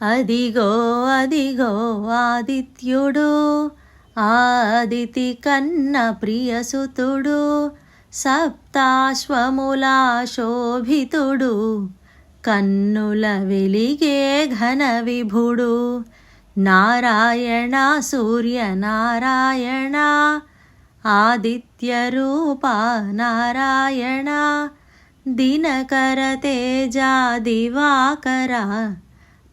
అదిగో అదిగో ఆదిత్యుడు ఆదితి కన్న ప్రియసుతుడు సప్తాశ్వములా శోభితుడు కన్నుల వెలిగే ఘన విభుడు నారాయణ సూర్య నారాయణ ఆదిత్య రూప నారాయణ దినకర తేజా దివాకర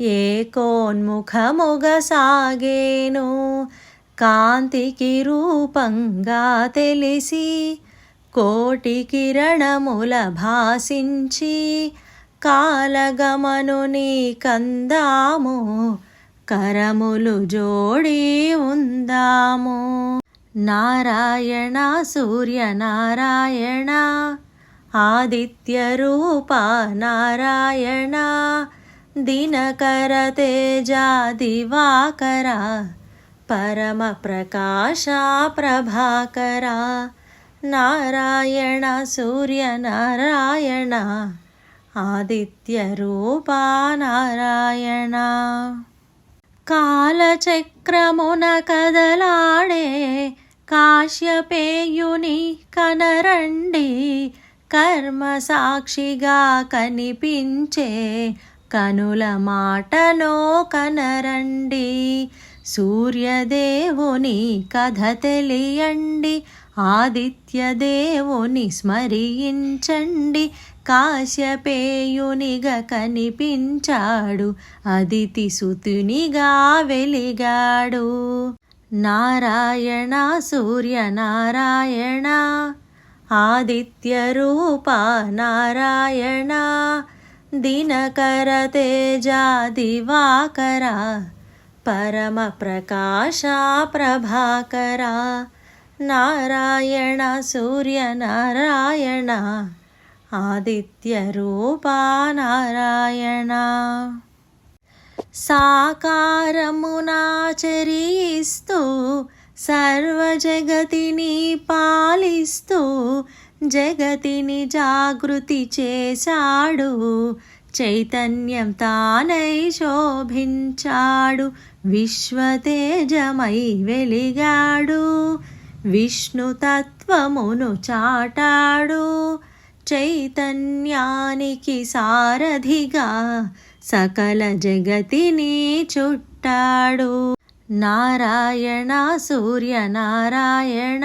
తేజమున ఏకోన్ముఖముగ సాగేను కాంతికి రూపంగా తెలిసి కోటి కిరణముల భాసించి కాలగమనుని కందాము కరములు జోడి ఉందాము. నారాయణ సూర్య నారాయణ ఆదిత్య రూప నారాయణ దినకర తేజా దివాకర పరమ ప్రకాశ ప్రభాకర నారాయణ సూర్య నారాయణ ఆదిత్య రూపా నారాయణ కాలచక్రమున కదలాడే కాశ్యపేయుని కనరండి కర్మ సాక్షిగా కనిపించే కనుల మాటనో కనరండి. సూర్యదేవుని కథ తెలియండి. ఆదిత్యదేవుని స్మరించండి. కాశ్యపేయునిగా కనిపించాడు. అదితి సుతునిగా వెలిగాడు. నారాయణ సూర్య నారాయణ ఆదిత్య రూప నారాయణ. దినకర తేజా దివాకర పరమ ప్రకాశ ప్రభాకర నారాయణ సూర్య నారాయణ ఆదిత్య రూపా నారాయణ సాకారమునాచరిస్తూ సర్వజగతిని పాలిస్తూ జగతిని జాగృతి చేశాడు చైతన్యం తానై శోభించాడు విశ్వతేజమై వెలిగాడు విష్ణుతత్వమును చాటాడు చైతన్యానికి సారథిగా సకల జగతిని చుట్టాడు. నారాయణ సూర్య నారాయణ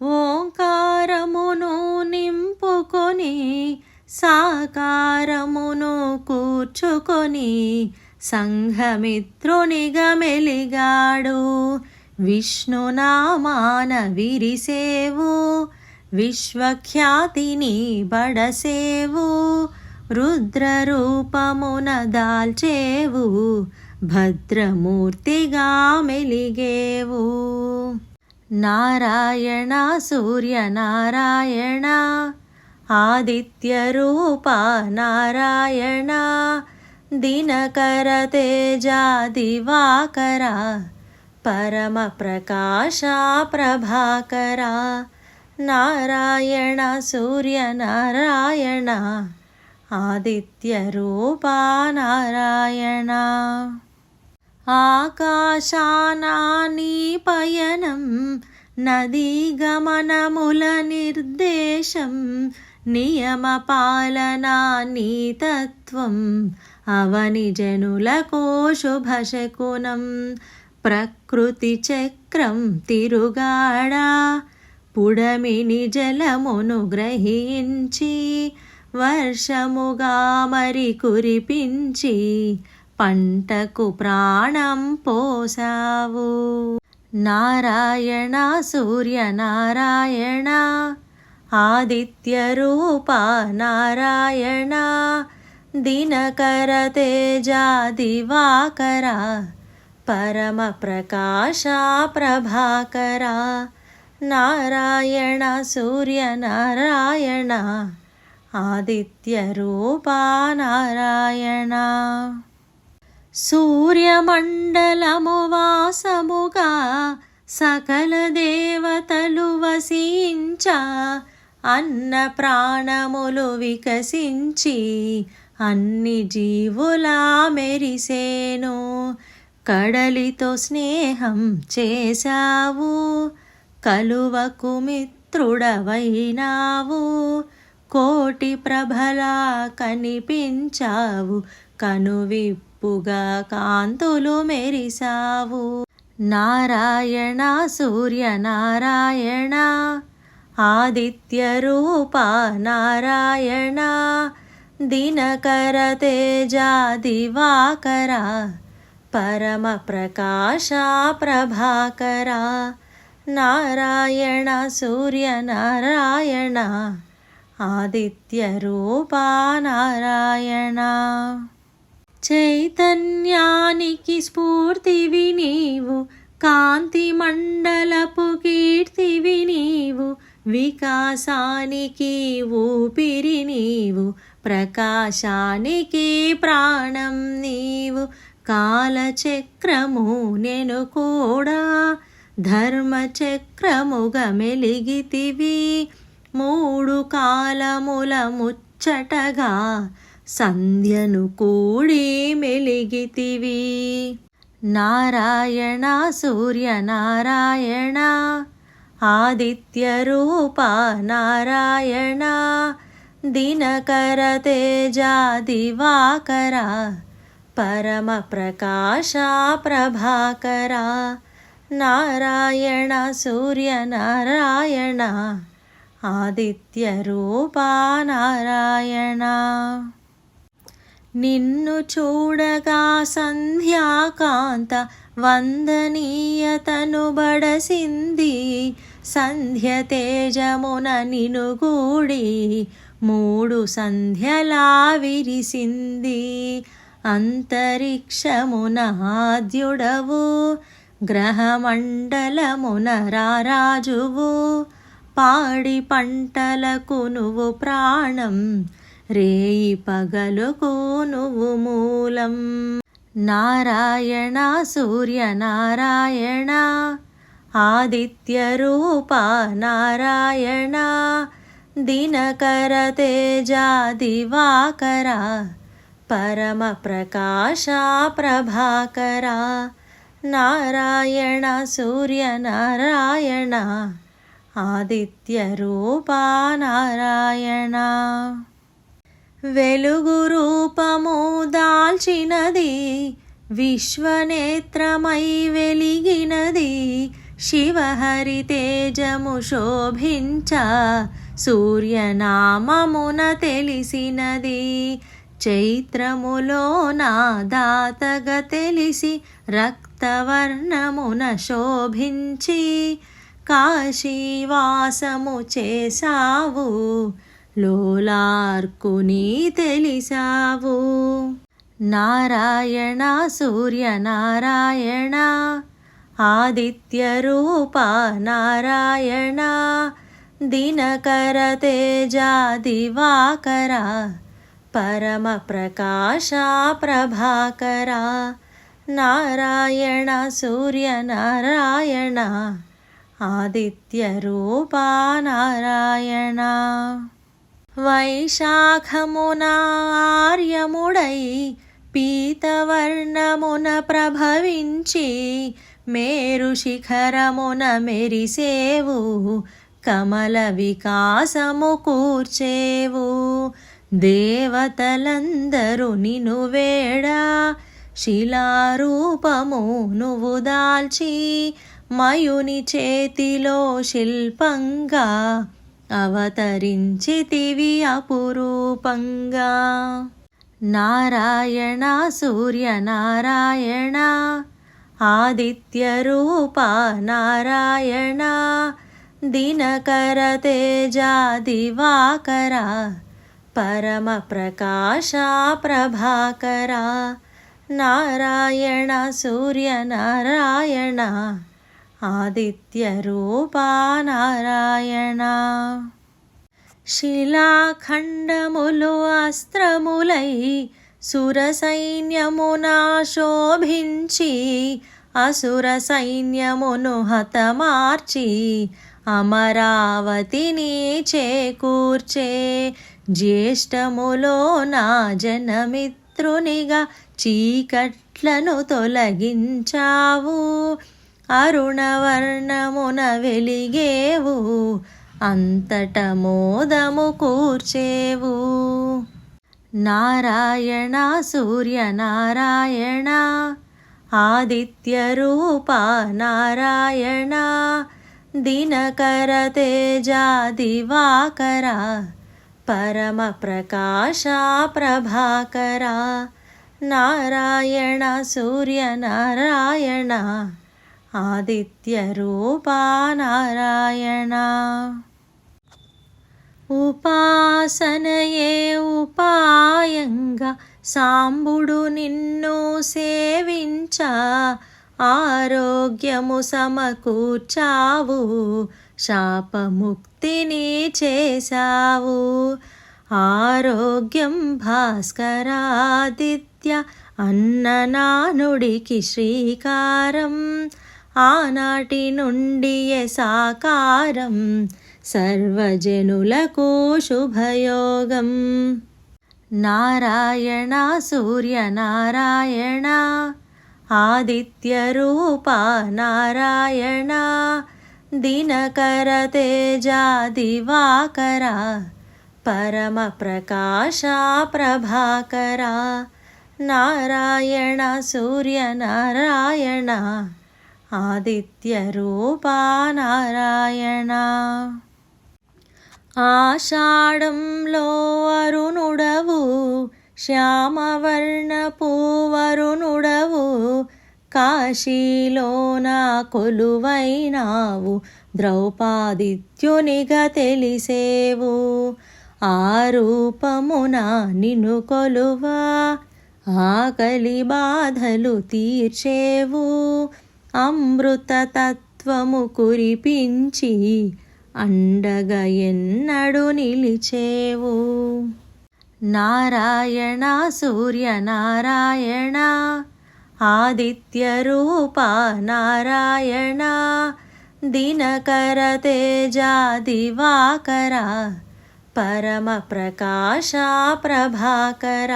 ఓంకారమును నింపుకొని సాకారమును కూర్చుకొని సంఘమిత్రునిగా మెలిగాడు విష్ణునామాన విరిసేవు విశ్వఖ్యాతిని బడసేవు రుద్రరూపమున దాల్చేవు భద్రమూర్తిగా మెలిగేవు. నారాయణ సూర్య నారాయణ ఆదిత్య రూప నారాయణ దినకర తేజా దివాకర పరమ ప్రకాశ ప్రభాకర నారాయణ సూర్య నారాయణ ఆకాశానాని పయనం నదీ గమనముల నిర్దేశం నియమ పాలనా నీతత్వం అవని జనులకు శుభశకునం ప్రకృతి చక్రం తిరుగాడా పుడమిని జలమును గ్రహించి వర్షముగా మరి కురిపించి పంటకు ప్రాణం పోసావు నారాయణ సూర్య నారాయణ ఆదిత్య రూప నారాయణ దినకర తేజ దివాకర పరమ ప్రకాశ ప్రభాకర నారాయణ సూర్యనారాయణ ఆదిత్య రూప నారాయణ. సూర్యమండలము వాసముగా సకల దేవతలు వసించ అన్న ప్రాణములు వికసించి అన్ని జీవులా మెరిసేను. కడలితో స్నేహం చేశావు కలువకు మిత్రుడవైనావు కోటి ప్రభలా కనిపించావు కనువిప్పుగా కాంతులు మెరిసావు నారాయణ సూర్య నారాయణ ఆదిత్య రూప నారాయణ దినకర తేజ దివాకర పరమ ప్రకాశ ప్రభాకర నారాయణ సూర్య నారాయణ ఆదిత్య రూప నారాయణ. చైతన్యానికి స్ఫూర్తివి నీవు కాంతి మండలపు కీర్తివి నీవు వికాసానికి ఊపిరి నీవు ప్రకాశానికి ప్రాణం నీవు కాలచక్రము నేను కూడా ధర్మచక్రముగా మెలిగితివి మూడు కాలముల ముచ్చటగా సంధ్యను కూడి మెలిగితివి. నారాయణ సూర్య నారాయణ ఆదిత్య రూప నారాయణ దినకర తేజ దివాకర పరమ ప్రకాశ ప్రభాకర నారాయణ సూర్య నారాయణ ఆదిత్య రూప నారాయణ. నిన్ను చూడగా సంధ్యాకాంత వందనీయతను బడసింది. సంధ్య తేజమున నినుగూడి మూడు సంధ్యలా విరిసింది. అంతరిక్షమున ఆద్యుడవు గ్రహమండలమున రారాజువు. పాడి పంటలకు నువ్వు ప్రాణం రేయి పగలుకో నువ్వు మూలం. నారాయణ సూర్య నారాయణ ఆదిత్య రూప నారాయణ దినకర తేజ దివాకర పరమ ప్రకాశ ప్రభాకర నారాయణ సూర్య నారాయణ ఆదిత్య రూప నారాయణ. వెలుగు రూపము దాల్చినది విశ్వనేత్రమై వెలిగినది శివహరి తేజము శోభించ సూర్యనామమున తెలిసినది. చైత్రములో నా దాతగ తెలిసి రక్తవర్ణమున శోభించి కాశీవాసము చేశావు. లోలార్కుని తెలిసావు నారాయణ సూర్య నారాయణ ఆదిత్య రూప నారాయణ దినకర తేజ దివాకర పరమ ప్రకాశ ప్రభాకర నారాయణ సూర్య నారాయణ ఆదిత్య రూప నారాయణ. వైశాఖమున ఆర్యముడై పీతవర్ణమున ప్రభవించి మేరు శిఖరమున మెరిసేవు కమల వికాసము కూర్చేవు. దేవతలందరూ నిను వేడ శిలారూపము నువ్వు దాల్చి మయుని చేతిలో శిల్పంగా అవతరించితివి అపురూపంగా. నారాయణ సూర్య నారాయణ ఆదిత్య రూప నారాయణ దినకర తేజ దివాకర పరమ ప్రకాశ ప్రభాకర నారాయణ సూర్య నారాయణ ఆదిత్య నారాయణ శిలాఖండములు అస్త్రములై సురసైన్యమునా శోభించి అసుర సైన్యమును హతమార్చి అమరావతిని చేకూర్చే జ్యేష్టములో నా జనమిత్రునిగా చీకట్లను తొలగించావు. అరుణవర్ణమున వెలిగేవు అంతట మోదము కూర్చేవు నారాయణ సూర్య నారాయణ ఆదిత్య రూప నారాయణ దినకర తేజ దివాకర పరమ ప్రకాశ ప్రభాకర నారాయణ సూర్య నారాయణ ఆదిత్య రూప ఉపాసనయే ఉపాయంగా సాంబుడు నిన్ను సేవించ ఆరోగ్యము సమకూర్చావు శాపముక్తిని చేశావు. ఆరోగ్యం భాస్కరాదిత్య అన్ననానుడికి శ్రీకారం. ఆనాటి నుండి సాకారం సర్వజనులకు శుభయోగం. నారాయణ సూర్య నారాయణ ఆదిత్య రూప నారాయణ దినకర తేజ దివాకర పరమ ప్రకాశ ప్రభాకర నారాయణ సూర్య నారాయణ ఆదిత్య రూప నారాయణ ఆషాఢంలో అరుణుడవు శ్యామవర్ణ పూవరుణుడవు కాశీలోన కొలువైనావు ద్రౌపాదిత్యునిగా తెలిసేవు. ఆ రూపమున నిన్ను కొలువా ఆకలి బాధలు తీర్చేవు. అమృత తత్వము కురిపించి అండగా ఎన్నడు నిలిచేవు. నారాయణ సూర్య నారాయణ ఆదిత్య రూప నారాయణ దినకర తేజ దివాకర పరమ ప్రకాశ ప్రభాకర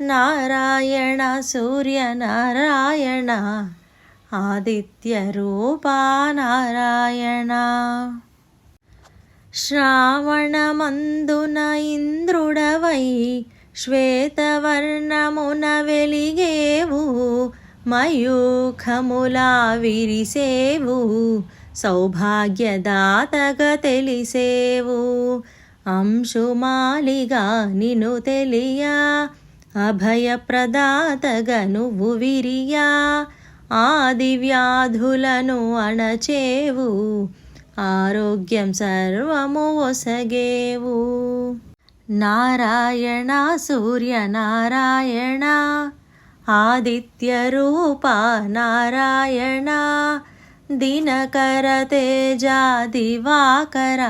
నారాయణ సూర్య నారాయణ ఆదిత్య రూప నారాయణ శ్రావణమందున ఇంద్రుడవై శ్వేతవర్ణమున వెలిగేవు మయూఖములా విరిసేవు సౌభాగ్యదాతగా తెలిసేవు. అంశుమాలిగా నిను తెలియా అభయప్రదాతగా నువ్వు విరియా ఆది వ్యాధులను అణచేవు. ఆరోగ్యం సర్వము ఒసగేవు. నారాయణ సూర్య నారాయణ ఆదిత్య రూప నారాయణ దినకర తేజ దివాకర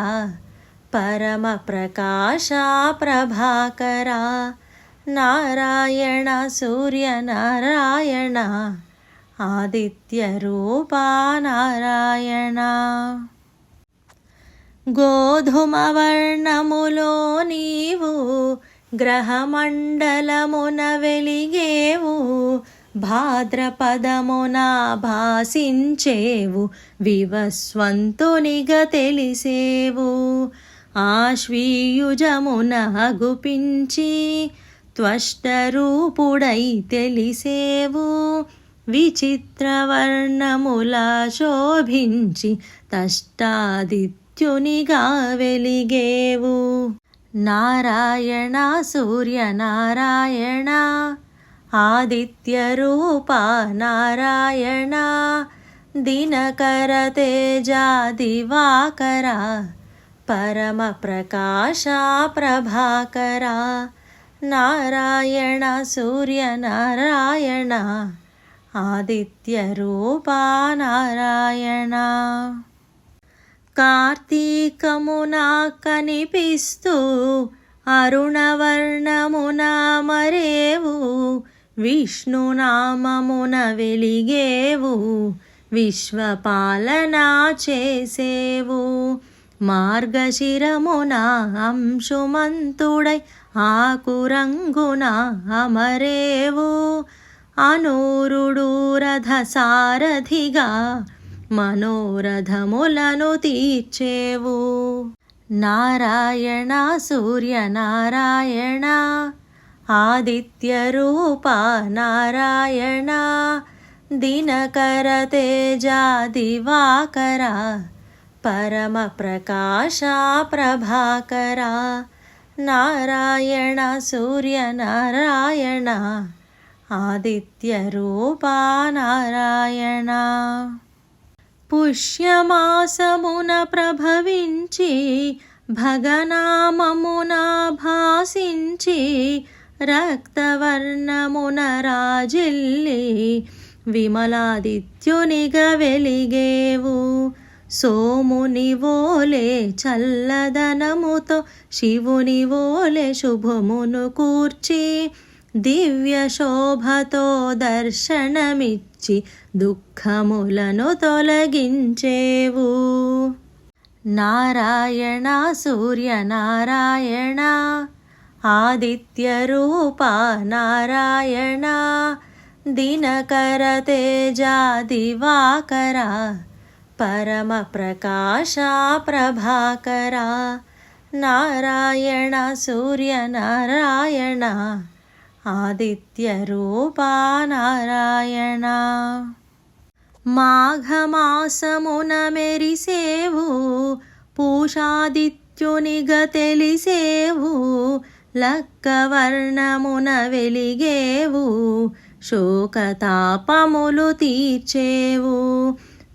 పరమ ప్రకాశ ప్రభాకర నారాయణ సూర్య నారాయణ. ఆదిత్య రూప నారాయణ గోధుమవర్ణములో నీవు గ్రహమండలమున వెలిగేవు భాద్రపదమున భాసించేవు వివస్వంతునిగ తెలిసేవు. ఆశ్వీయుజమున గుపించి త్వష్టరూపుడై తెలిసేవు. విచిత్రవర్ణములా శోభించి తష్టాదిత్యునిగా వెలిగేవు. నారాయణ సూర్యనారాయణ ఆదిత్య రూప నారాయణ దినకర తేజా దివాకర పరమ ప్రకాశ ప్రభాకర నారాయణ సూర్యనారాయణ ఆదిత్య రూప కార్తీకమున కనిపిస్తూ అరుణవర్ణమున మరేవు? విష్ణునామమున వెలిగేవు? విశ్వపాలన చేసేవు? మార్గశిరమున అంశుమంతుడై ఆకురంగున అమరేవు? అనూరుడు రథ సారథిగా మనోరథములను తీర్చేవు. నారాయణ సూర్య నారాయణ ఆదిత్య రూప నారాయణ దినకర తేజా దివాకర పరమ ప్రకాశ ప్రభాకర నారాయణ సూర్య నారాయణ రూప నారాయణ పుష్యమాసమున ప్రభవించి భగనామమున భాసించి రక్తవర్ణమున రాజిల్లి విమలాదిత్యునిగా వెలిగేవు. సోముని వోలే చల్లదనముతో శివుని వోలే శుభమును కూర్చి దివ్య శోభతో దర్శనమిచ్చి దుఃఖములను తొలగించేవు. నారాయణ సూర్యనారాయణ ఆదిత్య రూప నారాయణ దినకర తేజా దివాకర పరమ ప్రకాశ ప్రభాకర నారాయణ సూర్యనారాయణ ఆదిత్యరూపా నారాయణ మాఘమాసమున మెరిసేవు పూషాదిత్యునిగ తెలిసేవు లక్కవర్ణమున వెలిగేవు శోకతాపములు తీర్చేవు.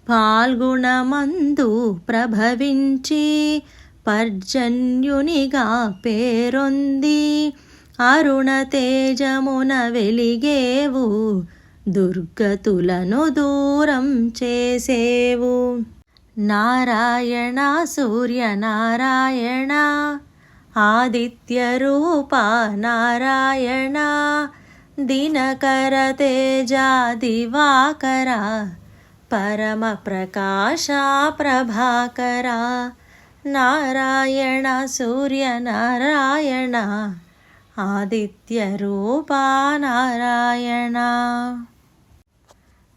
పాల్గుణమందు ప్రభవించి పర్జన్యునిగా పేరొంది. అరుణ తేజమున వెలిగేవు దుర్గతులను దూరం చేసేవు. నారాయణ సూర్యనారాయణ ఆదిత్య రూప నారాయణ దినకర తేజా దివాకర పరమ ప్రకాశ ప్రభాకర నారాయణ సూర్యనారాయణ ఆదిత్య రూప నారాయణ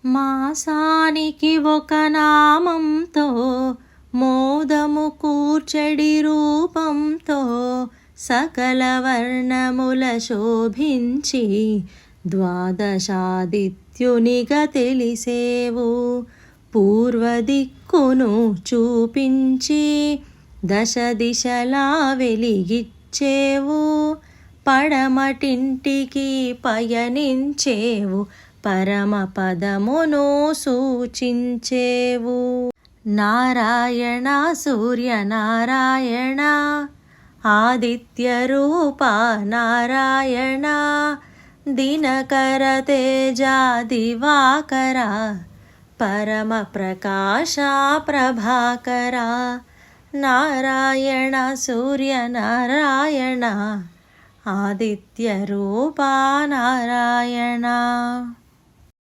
మాసానికి ఒక నామంతో మోదము కూర్చడి రూపంతో సకల వర్ణముల శోభించి ద్వాదశాదిత్యునిగా తెలిసేవు. పూర్వదిక్కును చూపించి దశ దిశలా వెలిగిచ్చేవు. పడమటింటికి పయనించేవు పరమ పదమును సూచించేవు. నారాయణ సూర్యనారాయణ ఆదిత్య రూప నారాయణ దినకర తేజ దివాకర పరమ ప్రకాశ ప్రభాకర నారాయణ సూర్య నారాయణ आदित्यरूपा नारायणा।